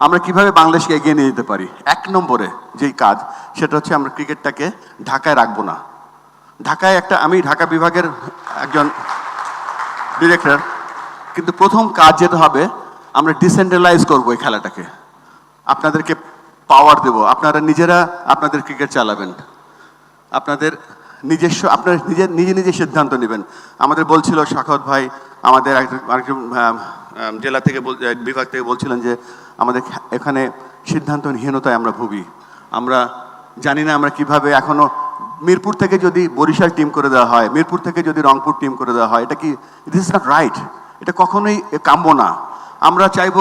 আমরা কীভাবে বাংলাদেশকে এগিয়ে নিয়ে যেতে পারি? এক নম্বরে যেই কাজ, সেটা হচ্ছে আমরা ক্রিকেটটাকে ঢাকায় রাখব না। ঢাকায় একটা, আমি ঢাকা বিভাগের একজন ডিরেক্টর, কিন্তু প্রথম কাজ যেটা হবে, আমরা ডিসেন্ট্রালাইজ করব এই খেলাটাকে। আপনাদেরকে পাওয়ার দেব। আপনারা নিজেরা আপনাদের ক্রিকেট চালাবেন। আপনাদের নিজস্ব, আপনার নিজের নিজে নিজে সিদ্ধান্ত নেবেন। আমাদের বলছিল শাখত ভাই, আমাদের আরেকজন জেলা থেকে বিভাগ থেকে বলছিলেন যে, আমাদের এখানে সিদ্ধান্তহীনতায় আমরা ভুগি। আমরা জানি না আমরা কীভাবে এখনও মিরপুর থেকে যদি বরিশাল টিম করে দেওয়া হয়, মিরপুর থেকে যদি রংপুর টিম করে দেওয়া হয়, এটা কি ইট ইজ নট রাইট এটা কখনোই কাম্য না। আমরা চাইব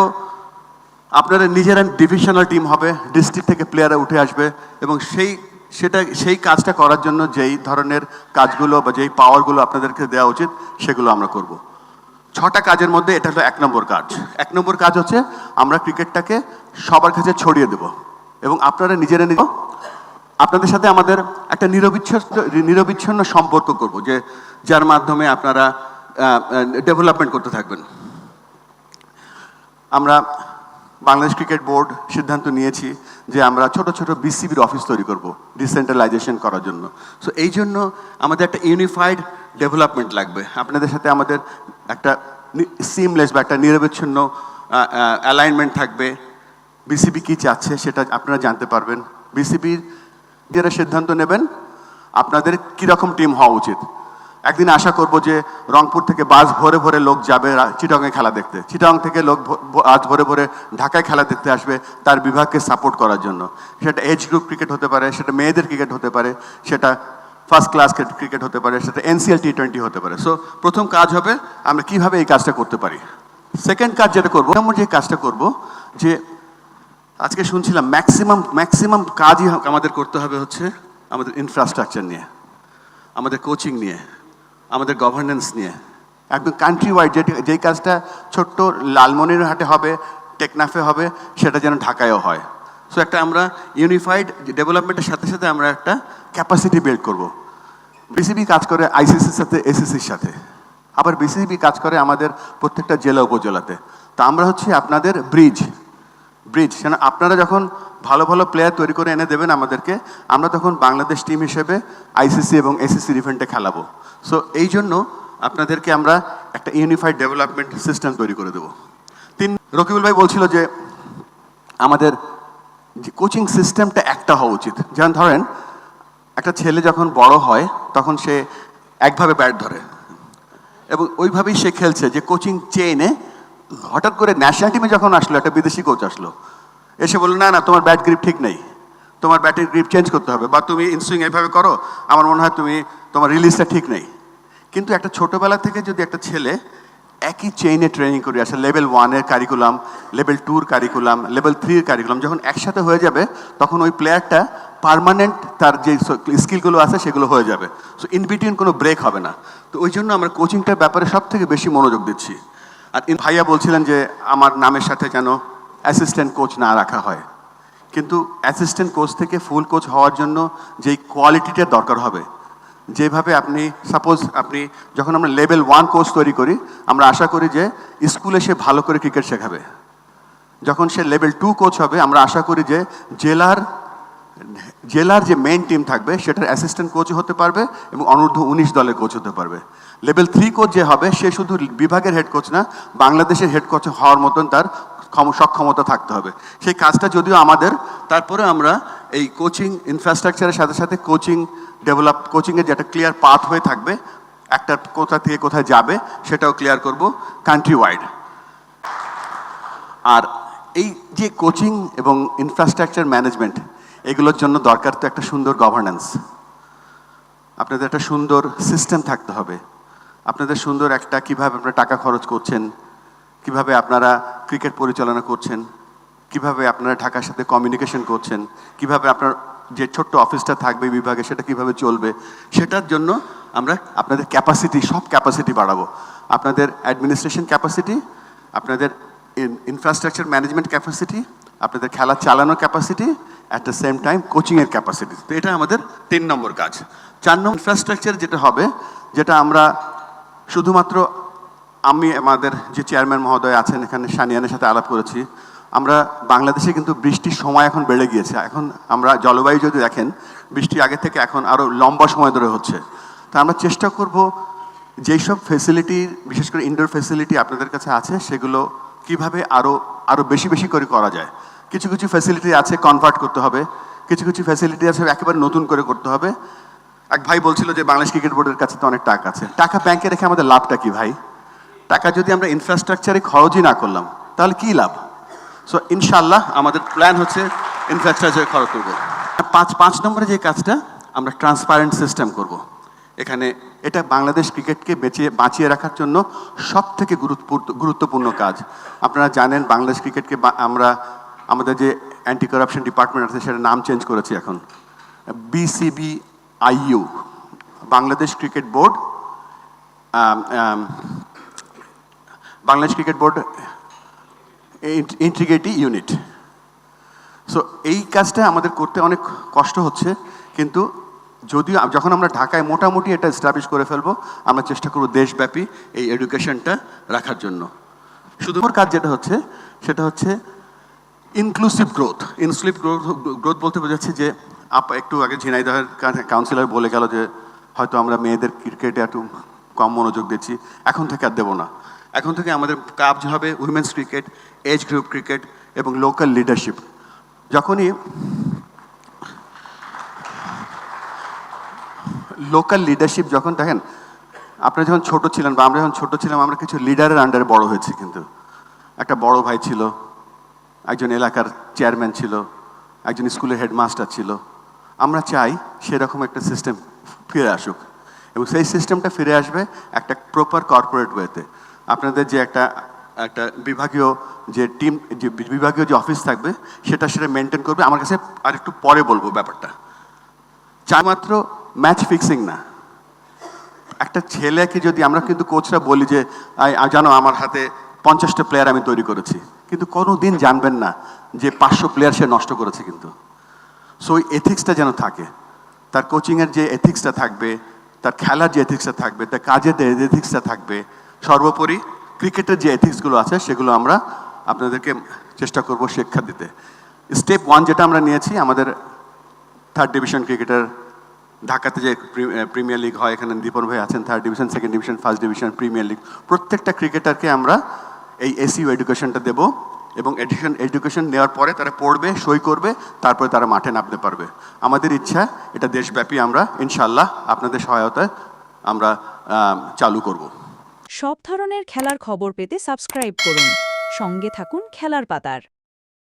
আপনারা নিজেরা ডিভিশনাল টিম হবে ডিস্ট্রিক্ট থেকে প্লেয়াররা উঠে আসবে, এবং সেই সেটা, সেই কাজটা করার জন্য যেই ধরনের কাজগুলো বা যেই পাওয়ারগুলো আপনাদেরকে দেওয়া উচিত, সেগুলো আমরা করব। ছটা কাজের মধ্যে এটা হলো এক নম্বর কাজ। এক নম্বর কাজ হচ্ছে আমরা ক্রিকেটটাকে সবার কাছে ছড়িয়ে দেব এবং আপনারা নিজেরা নিজে আপনাদের সাথে আমাদের একটা নিরবিচ্ছিন্ন নিরবিচ্ছিন্ন সম্পর্ক করব যে যার মাধ্যমে আপনারা ডেভেলপমেন্ট করতে থাকবেন। আমরা বাংলাদেশ ক্রিকেট বোর্ড সিদ্ধান্ত নিয়েছি যে আমরা ছোট ছোট বিসিবির অফিস তৈরি করব ডিসেন্ট্রালাইজেশন করার জন্য। সো এই জন্য আমাদের একটা ইউনিফাইড ডেভেলপমেন্ট লাগবে। আপনাদের সাথে আমাদের একটা সিমলেস বা একটা নিরবিচ্ছিন্ন অ্যালাইনমেন্ট থাকবে। বিসিবি কী চাচ্ছে সেটা আপনারা জানতে পারবেন। বিসিবির যারা সিদ্ধান্ত নেবেন, আপনাদের কীরকম টিম হওয়া উচিত? একদিন আশা করব যে রংপুর থেকে বাস ভরে ভরে লোক যাবে চিটাংয়ে খেলা দেখতে। চিটাং থেকে লোক আজ ভরে ভরে ঢাকায় খেলা দেখতে আসবে তার বিভাগকে সাপোর্ট করার জন্য। সেটা এজ গ্রুপ ক্রিকেট হতে পারে, সেটা মেয়েদের ক্রিকেট হতে পারে, সেটা ফার্স্ট ক্লাস ক্রিকেট হতে পারে, সেটা এনসিএল টি টোয়েন্টি হতে পারে। সো প্রথম কাজ হবে আমরা কীভাবে এই কাজটা করতে পারি। সেকেন্ড কাজ যেটা করব, আমরা যে কাজটা করব, যে আজকে শুনছিলাম ম্যাক্সিমাম ম্যাক্সিমাম কাজই আমাদের করতে হবে হচ্ছে আমাদের ইনফ্রাস্ট্রাকচার নিয়ে, আমাদের কোচিং নিয়ে। আমাদের গভর্নেন্স নিয়ে। একদম কান্ট্রি ওয়াইড যেটি যেই কাজটা ছোট্ট লালমনিরহাটে হবে, টেকনাফে হবে, সেটা যেন ঢাকায়ও হয়। সো একটা আমরা ইউনিফাইড ডেভেলপমেন্টের সাথে সাথে আমরা একটা ক্যাপাসিটি বিল্ড করব। বিসিবি কাজ করে আইসিসির সাথে এসিসির সাথে। আবার বিসিবি কাজ করে আমাদের প্রত্যেকটা জেলা উপজেলাতে। তা আমরা হচ্ছে আপনাদের ব্রিজ ব্রিজ কেন আপনারা যখন ভালো ভালো প্লেয়ার তৈরি করে এনে দেবেন আমাদেরকে, আমরা তখন বাংলাদেশ টিম হিসেবে আইসিসি এবং এসিসি ইভেন্টে খেলাবো। সো এই জন্য আপনাদেরকে আমরা একটা ইউনিফাইড ডেভেলপমেন্ট সিস্টেম তৈরি করে দেবো। তিন, রকিবুল ভাই বলছিল যে আমাদের যে কোচিং সিস্টেমটা একটা হওয়া উচিত। যেমন ধরেন, একটা ছেলে যখন বড় হয়, তখন সে একভাবে ব্যাট ধরে। এবং ওইভাবেই সে খেলছে যে কোচিং চেইনে হঠাৎ করে ন্যাশনাল টিমে যখন আসলো, একটা বিদেশি কোচ আসলো, এসে বলল, না না, তোমার ব্যাট গ্রিপ ঠিক নেই। তোমার ব্যাটের গ্রিপ চেঞ্জ করতে হবে বা তুমি ইনসুইং এইভাবে করো, আমার মনে হয় তুমি, তোমার রিলিজটা ঠিক নেই। কিন্তু একটা ছোটোবেলা থেকে যদি একটা ছেলে একই চেইনে ট্রেনিং করে আসে লেভেল ওয়ানের কারিকুলাম লেভেল টুর কারিকুলাম লেভেল থ্রির কারিকুলাম যখন একসাথে হয়ে যাবে, তখন ওই প্লেয়ারটা পার্মানেন্ট তার যে স্কিলগুলো আছে, সেগুলো হয়ে যাবে। সো ইন বিটুইন কোনো ব্রেক হবে না। তো ওই জন্য আমরা কোচিংটার ব্যাপারে সব থেকে বেশি মনোযোগ দিচ্ছি। আর ভাইয়া বলছিলেন যে আমার নামের সাথে যেন অ্যাসিস্ট্যান্ট কোচ না রাখা হয়। কিন্তু অ্যাসিস্ট্যান্ট কোচ থেকে ফুল কোচ হওয়ার জন্য যেই কোয়ালিটিটা দরকার হবে, যেভাবে আপনি সাপোজ আপনি যখন আমরা লেভেল ওয়ান কোচ তৈরি করি, আমরা আশা করি যে স্কুলে সে ভালো করে ক্রিকেট শেখাবে। যখন সে লেভেল টু কোচ হবে, আমরা আশা করি যে জেলার জেলার যে মেইন টিম থাকবে, সেটার অ্যাসিস্ট্যান্ট কোচ হতে পারবে এবং অনূর্ধ্ব উনিশ দলের কোচ হতে পারবে। লেভেল থ্রি কোচ যে হবে, সে শুধু বিভাগের হেড কোচ না, বাংলাদেশের হেড কোচ হওয়ার মতন তার ক্ষম- সক্ষমতা থাকতে হবে। সেই কাজটা যদিও আমাদের, তারপরে আমরা এই কোচিং ইনফ্রাস্ট্রাকচারের সাথে সাথে কোচিং ডেভেলপ কোচিংয়ের যে একটা ক্লিয়ার পাথ হয়ে থাকবে, একটা কোথা থেকে কোথায় যাবে, সেটাও ক্লিয়ার করব কান্ট্রি ওয়াইড আর এই যে কোচিং এবং ইনফ্রাস্ট্রাকচার ম্যানেজমেন্ট এগুলোর জন্য দরকার তো একটা সুন্দর গভর্নেন্স আপনাদের একটা সুন্দর সিস্টেম থাকতে হবে। আপনাদের সুন্দর একটা কীভাবে আপনারা টাকা খরচ করছেন, কীভাবে আপনারা ক্রিকেট পরিচালনা করছেন, কীভাবে আপনারা ঢাকার সাথে কমিউনিকেশন করছেন, কীভাবে আপনার যে ছোট্ট অফিসটা থাকবে বিভাগে সেটা কীভাবে চলবে, সেটার জন্য আমরা আপনাদের ক্যাপাসিটি সব ক্যাপাসিটি বাড়াবো। আপনাদের অ্যাডমিনিস্ট্রেশন ক্যাপাসিটি আপনাদের ইনফ্রাস্ট্রাকচার ম্যানেজমেন্ট ক্যাপাসিটি আপনাদের খেলা চালানোর capacity at the same time কোচিংয়ের ক্যাপাসিটি তো এটা আমাদের তিন নম্বর কাজ। চার নম্বর ইনফ্রাস্ট্রাকচার যেটা হবে, যেটা আমরা শুধুমাত্র আমি, আমাদের যে চেয়ারম্যান মহোদয় আছেন, এখানে সানিয়ানের সাথে আলাপ করেছি, আমরা বাংলাদেশে কিন্তু বৃষ্টির সময় এখন বেড়ে গিয়েছে। এখন আমরা জলবায়ু যদি দেখেন, বৃষ্টি আগে থেকে এখন আরও লম্বা সময় ধরে হচ্ছে। তা আমরা চেষ্টা করব যেই সব ফেসিলিটি বিশেষ করে ইনডোর ফেসিলিটি আপনাদের কাছে আছে, সেগুলো কীভাবে আরও আরও বেশি বেশি করে করা যায়। কিছু কিছু ফেসিলিটি আছে কনভার্ট করতে হবে। কিছু কিছু ফেসিলিটি আছে, একেবারে নতুন করে করতে হবে। এক ভাই বলছিল যে, বাংলাদেশ ক্রিকেট বোর্ডের কাছে তো অনেক টাকা আছে। টাকা ব্যাংকে রেখে আমাদের লাভটা কি ভাই? টাকা যদি আমরা ইনফ্রাস্ট্রাকচারে খরচই না করলাম, তাহলে কি লাভ? সো ইনশাল্লাহ আমাদের প্ল্যান হচ্ছে ইনফ্রাস্ট্রাকচারে খরচ করব। পাঁচ পাঁচ নম্বরে যে কাজটা আমরা ট্রান্সপারেন্ট সিস্টেম করব। এখানে এটা বাংলাদেশ ক্রিকেটকে বেঁচিয়ে, বাঁচিয়ে রাখার জন্য সব থেকে গুরুত্বপূর্ণ কাজ। আপনারা জানেন বাংলাদেশ ক্রিকেটকে আমরা, আমাদের যে অ্যান্টি কারাপশন ডিপার্টমেন্ট আছে সেটা নাম চেঞ্জ করেছি এখন। BCB IU Bangladesh cricket board Bangladesh cricket board integrity unit so এই কাজটা আমাদের করতে অনেক কষ্ট হচ্ছে, কিন্তু যদিও যখন আমরা ঢাকায় মোটামুটি এটা এস্টাবলিশ করে ফেলব, আমরা চেষ্টা করব দেশব্যাপী এই এডুকেশনটা রাখার জন্য। শুধু কাজ যেটা হচ্ছে, সেটা হচ্ছে inclusive growth inclusive growth growth বলতে বোঝাচ্ছে যে, আপ একটু আগে ঝিনাইদহের কাউন্সিলর বলে গেল যে, হয়তো আমরা মেয়েদের ক্রিকেটে একটু কম মনোযোগ দিচ্ছি। এখন থেকে আর দেবো না। এখন থেকে আমাদের কাজ হবে women's cricket age group cricket এবং লোকাল লিডারশিপ যখনই লোকাল লিডারশিপ যখন দেখেন আপনারা যখন ছোট ছিলেন বা আমরা যখন ছোট ছিলাম, আমরা কিছু লিডারের আন্ডারে বড় হয়েছি কিন্তু। একটা বড় ভাই ছিল, একজন এলাকার চেয়ারম্যান ছিল, একজন স্কুলের হেডমাস্টার ছিল। আমরা চাই সেরকম একটা সিস্টেম ফিরে আসুক। এবং সেই সিস্টেমটা ফিরে আসবে একটা প্রপার কর্পোরেট ওয়েতে আপনাদের যে একটা একটা বিভাগীয় যে টিম যে বিভাগীয় যে অফিস থাকবে, সেটা সেটা মেনটেন করবে। আমার কাছে আর একটু পরে বলব ব্যাপারটা। চাই মাত্র ম্যাচ ফিক্সিং না। একটা ছেলেকে যদি আমরা কিন্তু কোচরা বলি যে জানো, আমার হাতে পঞ্চাশটা প্লেয়ার আমি তৈরি করেছি। কিন্তু কোনো দিন জানবেন না যে পাঁচশো প্লেয়ার সে নষ্ট করেছে কিন্তু। সো ওই এথিক্সটা যেন থাকে। তার কোচিংয়ের যে এথিক্সটা থাকবে, তার খেলার যে এথিক্সটা থাকবে, তার কাজের যে এথিক্সটা থাকবে, সর্বোপরি ক্রিকেটের যে এথিক্সগুলো আছে, সেগুলো আমরা আপনাদেরকে চেষ্টা করব শিক্ষা দিতে। স্টেপ ওয়ান যেটা আমরা নিয়েছি, আমাদের থার্ড ডিভিশন ক্রিকেটার ঢাকাতে যে প্রিমিয়ার লিগ হয়, এখানে দীপন ভাই আছেন third division second division first division premier league প্রত্যেকটা ক্রিকেটারকে আমরা এই এসইউ এডুকেশনটা দেব এবং এডুকেশন এডুকেশন নেওয়ার পরে তারা পড়বে, সই করবে, তারপরে তারা মাঠে নামতে পারবে। আমাদের ইচ্ছা, এটা দেশব্যাপী আমরা ইনশাল্লাহ আপনাদের সহায়তায় আমরা চালু করব। সব ধরনের খেলার খবর পেতে সাবস্ক্রাইব করুন। সঙ্গে থাকুন খেলার পাতার।